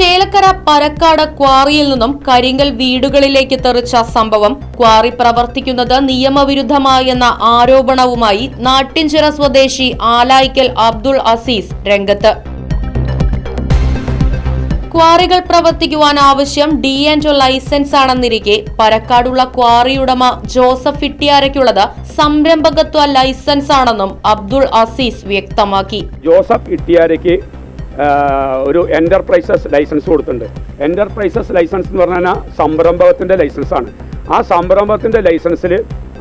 Chelakkara Parakkad ക്വാറിയിൽ നിന്നും കരിങ്കൽ വീടുകളിലേക്ക് തെറിച്ച സംഭവം ക്വാറി പ്രവർത്തിക്കുന്നത് നിയമവിരുദ്ധമായെന്ന ആരോപണവുമായി നാട്ടിൻചിറ സ്വദേശി ആലായിക്കൽ അബ്ദുൾ അസീസ് രംഗത്ത്. ക്വാറികൾ പ്രവർത്തിക്കുവാൻ ആവശ്യം ഡി ആൻഡ് ലൈസൻസ് ആണെന്നിരിക്കെ പരക്കാടുള്ള ക്വാറി ഉടമ ജോസഫ് ഇട്ടിയാരയ്ക്കുള്ളത് സംരംഭകത്വ ലൈസൻസ് ആണെന്നും അബ്ദുൾ അസീസ് വ്യക്തമാക്കി. ജോസഫ് ഇട്ടിയാരയ്ക്ക് ഒരു എന്റർപ്രൈസസ് ലൈസൻസ് കൊടുത്തിട്ടുണ്ട്. എന്റർപ്രൈസസ് ലൈസൻസ് എന്ന് പറഞ്ഞാൽ സംരംഭകത്തിന്റെ ലൈസൻസാണ് ആ സംരംഭത്തിന്റെ ലൈസൻസിൽ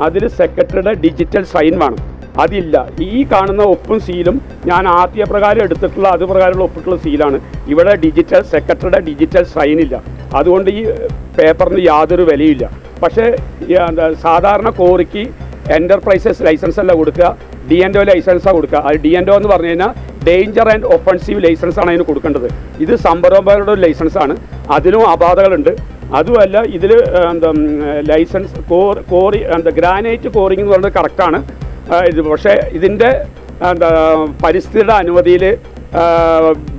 അതിൽ സെക്രട്ടറിയുടെ ഡിജിറ്റൽ സൈൻ വേണം. അതില്ല. ഈ കാണുന്ന ഒപ്പും സീലും ഞാൻ ആദ്യ പ്രകാരം എടുത്തിട്ടുള്ള അത് പ്രകാരമുള്ള ഒപ്പിട്ടുള്ള സീലാണ് ഇവിടെ ഡിജിറ്റൽ സെക്രട്ടറിയുടെ ഡിജിറ്റൽ സൈൻ ഇല്ല. അതുകൊണ്ട് ഈ പേപ്പറിന് യാതൊരു വിലയില്ല പക്ഷേ സാധാരണ കോറിക്ക് എന്റർപ്രൈസസ് ലൈസൻസ് അല്ല കൊടുക്കുക. ഡി എൻ ലൈസൻസാണ് കൊടുക്കുക. അത് ഡി എൻ എന്ന് പറഞ്ഞു കഴിഞ്ഞാൽ ഡേഞ്ചർ ആൻഡ് ഒഫൻസീവ് ലൈസൻസ് ആണ് അതിന് കൊടുക്കേണ്ടത്. ഇത് സംരംഭകരുടെ ഒരു ലൈസൻസ് ആണ്. അതിലും അപാധകളുണ്ട്. അതുമല്ല ഇതിൽ എന്താ ലൈസൻസ് കോർ കോറി എന്താ ഗ്രാനൈറ്റ് കോറിങ് എന്ന് പറയുന്നത് കറക്റ്റാണ് ഇത് പക്ഷേ ഇതിന്റെ എന്താ പരിസ്ഥിതിയുടെ അനുമതിയിൽ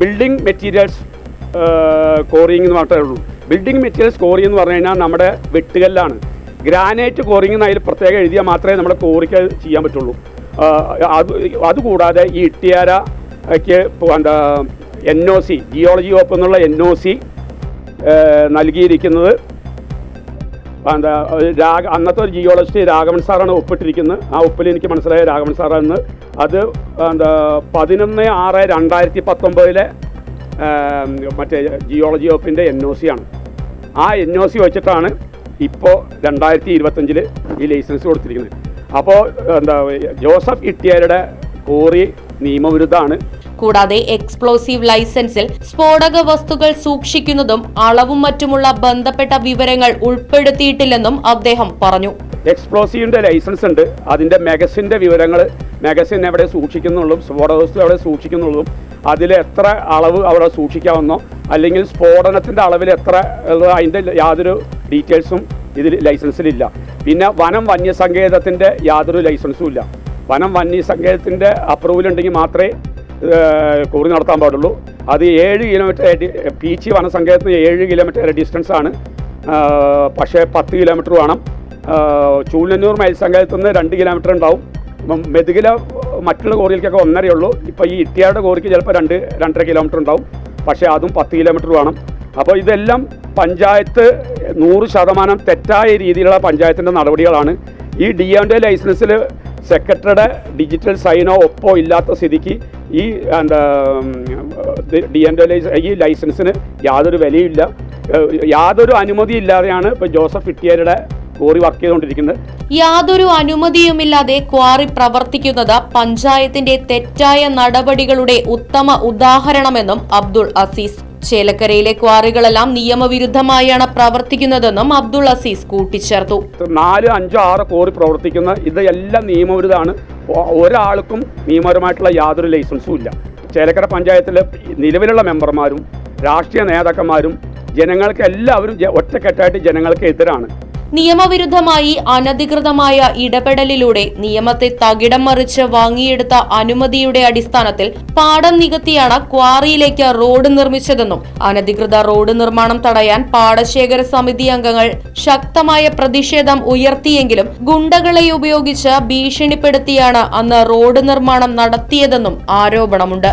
ബിൽഡിംഗ് മെറ്റീരിയൽസ് കോറിങ് എന്ന് മാത്രമേ ഉള്ളൂ. ബിൽഡിംഗ് മെറ്റീരിയൽസ് കോറി എന്ന് പറഞ്ഞു കഴിഞ്ഞാൽ നമ്മുടെ വെട്ടുകല്ലാണ്. ഗ്രാനൈറ്റ് കോറിങ് എന്ന് അതിൽ പ്രത്യേകം എഴുതിയാൽ മാത്രമേ നമ്മുടെ കോറിക്ക് ചെയ്യാൻ പറ്റുള്ളൂ. അത് അതുകൂടാതെ ഈ ഇട്ടിയാരയ്ക്ക് എന്താ എൻ ഒ സി ജിയോളജി വകുപ്പ് എന്നുള്ള എൻ ഒ സി നൽകിയിരിക്കുന്നത്. എന്താ അന്നത്തെ ഒരു ജിയോളജിസ്റ്റ് രാഘവൻ സാറാണ് ഒപ്പിട്ടിരിക്കുന്നത്. ആ ഒപ്പിൽ എനിക്ക് മനസ്സിലായ രാഘവൻ സാറാണെന്ന് അത് എന്താ പതിനൊന്ന് ആറ് രണ്ടായിരത്തി പത്തൊമ്പതിലെ മറ്റേ ജിയോളജി വകുപ്പിന്റെ എൻ ഒ സി ആണ്. ആ എൻ ഒ സി വെച്ചിട്ടാണ് ഇപ്പോൾ രണ്ടായിരത്തി ഇരുപത്തഞ്ചിൽ ഈ ലൈസൻസ് കൊടുത്തിരിക്കുന്നത്. അപ്പോൾ എന്താ ജോസഫ് ഇട്ടിയാരുടെ കോറി നിയമവിരുദ്ധമാണ്. കൂടാതെ എക്സ്പ്ലോസീവ് ലൈസൻസിൽ സ്ഫോടക വസ്തുക്കൾ സൂക്ഷിക്കുന്നതും അളവും മറ്റുമുള്ള ബന്ധപ്പെട്ട വിവരങ്ങൾ ഉൾപ്പെടുത്തിയിട്ടില്ലെന്നും അദ്ദേഹം പറഞ്ഞു. എക്സ്പ്ലോസീവിന്റെ ലൈസൻസ് ഉണ്ട്. അതിന്റെ മെഗസിന്റെ വിവരങ്ങൾ മെഗസിൻ എവിടെ സൂക്ഷിക്കുന്നുള്ളതും സ്ഫോടകവസ്തു എവിടെ സൂക്ഷിക്കുന്നുള്ളതും അതിൽ എത്ര അളവ് അവിടെ സൂക്ഷിക്കാമെന്നോ അല്ലെങ്കിൽ സ്ഫോടനത്തിന്റെ അളവിൽ എത്ര അതിന്റെ അതിന്റെ യാതൊരു ഡീറ്റെയിൽസും ഇതിൽ ലൈസൻസിലില്ല. പിന്നെ വനം വന്യസങ്കേതത്തിന്റെ യാതൊരു ലൈസൻസും ഇല്ല. വനം വന്യസങ്കേതത്തിന്റെ അപ്രൂവൽ ഉണ്ടെങ്കിൽ മാത്രമേ കൂറി നടത്താൻ പാടുള്ളൂ. അത് ഏഴ് കിലോമീറ്റർ പീച്ചി വനസങ്കേതത്തിന് ഏഴ് കിലോമീറ്റർ ഡിസ്റ്റൻസ് ആണ്. പക്ഷേ പത്ത് കിലോമീറ്റർ വേണം. ചൂലന്നൂർ മത്സ്യസങ്കേതത്തിൽ നിന്ന് രണ്ട് കിലോമീറ്റർ ഉണ്ടാവും. മെതുകില മറ്റുള്ള കോറിയിലേക്കൊക്കെ ഒന്നരേ ഉള്ളൂ. ഇപ്പോൾ ഈ ഇട്ടിയാരുടെ കോറിക്ക് ചിലപ്പോൾ രണ്ട് രണ്ടര കിലോമീറ്റർ ഉണ്ടാവും. പക്ഷേ അതും പത്ത് കിലോമീറ്റർ വേണം. അപ്പോൾ ഇതെല്ലാം പഞ്ചായത്ത് നൂറ് ശതമാനം തെറ്റായ രീതിയിലുള്ള പഞ്ചായത്തിന്റെ നടപടികളാണ്. ഈ ഡി എം ലൈസൻസിൽ സെക്രട്ടറിയുടെ ഡിജിറ്റൽ സൈനോ ഒപ്പോ ഇല്ലാത്ത സ്ഥിതിക്ക് ഈ എന്താ ഡി എൻ ഈ ലൈസൻസിന് യാതൊരു വിലയില്ല യാതൊരു അനുമതി ഇല്ലാതെയാണ് ഇപ്പോൾ ജോസഫ് ഇട്ടിയാരുടെ കോറി വർക്ക് ചെയ്തുകൊണ്ടിരിക്കുന്നത്. യാതൊരു അനുമതിയുമില്ലാതെ ക്വാറി പ്രവർത്തിക്കുന്നത് പഞ്ചായത്തിന്റെ തെറ്റായ നടപടികളുടെ ഉത്തമ ഉദാഹരണമെന്നും അബ്ദുൾ അസീസ് ചേലക്കരയിലെ ക്വാറികളെല്ലാം നിയമവിരുദ്ധമായാണ് പ്രവർത്തിക്കുന്നതെന്നും അബ്ദുൾ അസീസ് കൂട്ടിച്ചേർത്തു. നാല് അഞ്ചോ ആറ് കോറി പ്രവർത്തിക്കുന്ന ഇത് എല്ലാം നിയമവിരുദ്ധമാണ്. ഒരാൾക്കും നിയമപരമായിട്ടുള്ള യാതൊരു ലൈസൻസും ഇല്ല. ചേലക്കര പഞ്ചായത്തിലെ നിലവിലുള്ള മെമ്പർമാരും രാഷ്ട്രീയ നേതാക്കന്മാരും ജനങ്ങൾക്ക് എല്ലാവരും ഒറ്റക്കെട്ടായിട്ട് ജനങ്ങൾക്ക് എതിരാണ്. നിയമവിരുദ്ധമായി അനധികൃതമായ ഇടപെടലിലൂടെ നിയമത്തെ തകിടം മറിച്ച് വാങ്ങിയെടുത്ത അനുമതിയുടെ അടിസ്ഥാനത്തിൽ പാടം നികത്തിയാണ് ക്വാറിയിലേക്ക് റോഡ് നിർമ്മിച്ചതെന്നും അനധികൃത റോഡ് നിർമ്മാണം തടയാൻ പാടശേഖര സമിതി അംഗങ്ങൾ ശക്തമായ പ്രതിഷേധം ഉയർത്തിയെങ്കിലും ഗുണ്ടകളെ ഉപയോഗിച്ച് ഭീഷണിപ്പെടുത്തിയാണ് അന്ന് റോഡ് നിർമ്മാണം നടത്തിയതെന്നും ആരോപണമുണ്ട്.